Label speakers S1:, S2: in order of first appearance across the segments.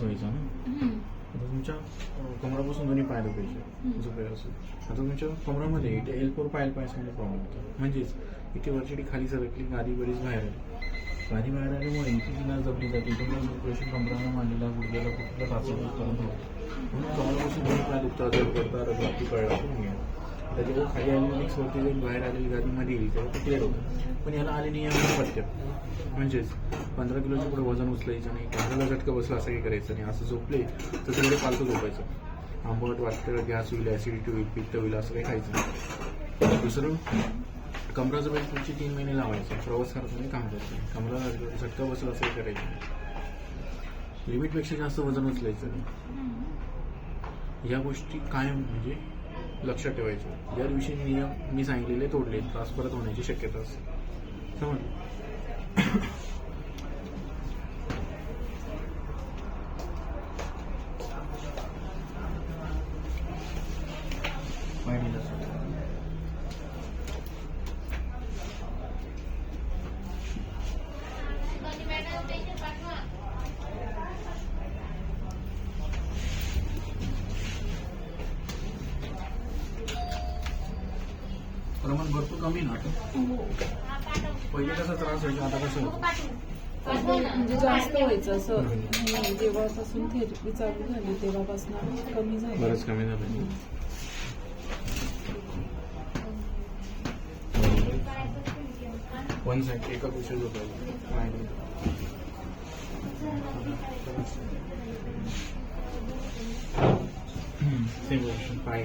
S1: व्हायचा ना. आता तुमच्या कमरापासून दोन्ही पाय दुखायचे
S2: हम्म.
S1: झोपेल असं आता तुमच्या कमरामध्ये इथे एल फोर पायल पायसमध्ये प्रॉब्लेम होता म्हणजेच इथे वरची खाली सरकली गादी बरीच बाहेर आली गादी बाहेर आल्यामुळे इथे तिला जपली जाते इथे प्रेशर कमराला मांडीला गुडघ्याला कुठला करून होतो म्हणून कमरापासून दोन्ही पाय दुखतात जर करता रगती कळला त्याच्यावर खाली आलेली मिक्स वरती जर बाहेर आलेली गादीमध्ये येईल तेव्हा ते क्लिअर होतं पण याला आले नाही यामुळे पथ्य म्हणजेच पंधरा किलोच्या पुढे वजन उचलायचं नाही घराला झटका बसला असं काही करायचं नाही. असं झोपले तर तिकडे पालतं झोपायचं. आंबट वाटतं गॅस होईल ॲसिडिटी होईल पित्त होईल असं काही खायचं नाही. दुसरं कमराचं बेल्ट पुढचे तीन महिने लावायचं. प्रवास करताना काम करतो कमराला झटका बसला असं काही करायचं लिमिटपेक्षा जास्त वजन उचलायचं. या गोष्टी कायम म्हणजे लक्षात ठेवायचं. ज्या दिवशी नियम मी सांगितलेले तोडले त्रास परत होण्याची शक्यता असते. समज प्रमाण भरपूर कमी ना.
S2: हो.
S1: पहिले कसा त्रास व्हायचा आता कसं होतं?
S2: म्हणजे जास्त व्हायचं असं. नाही, जेव्हापासून थेरपी चालू झाली तेव्हापासून कमी झालं.
S1: बरंच कमी झालं. वन साईड एका कुशल झोपायला सेम पाय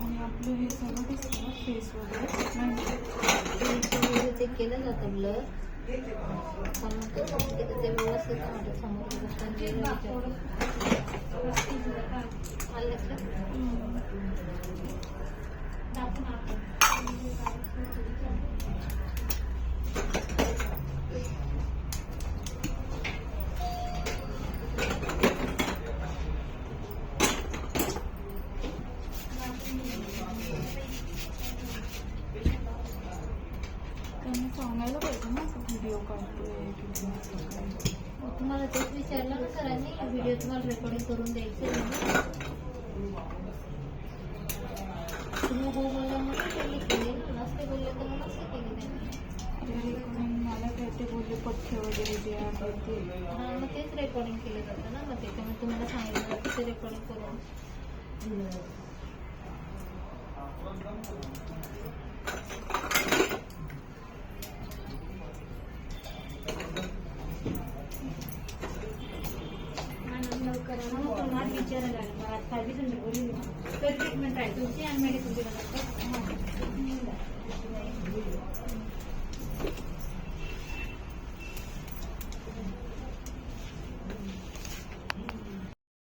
S2: आणि आपलं हे सगळं दिसतं फेस वगैरे
S3: ते केलं जातं ब्लर पण ते व्यवस्थित नाही वाटत समोर बघताना
S2: पाहिजे ना व्हिडिओ काढतोय
S3: तुम्हाला तेच विचारलं ना सरांनी व्हिडिओ तुम्हाला रेकॉर्डिंग करून द्यायचे तुम्ही हो बोलल्यामुळे केली केली नसते बोलले तर मग नसते केली त्यांनी.
S2: रेकॉर्डिंग मला काय ते बोलले पथ्य वगैरे जे आहे ते
S3: मग तेच रेकॉर्डिंग केलं जातं ना मग त्याच्यामुळे तुम्हाला सांगितलं ते रेकॉर्डिंग करून. आम्ही विचारायला लागलो मला आज काल ट्रीटमेंट आहे. तुमची आणि मेडिसिन दिलं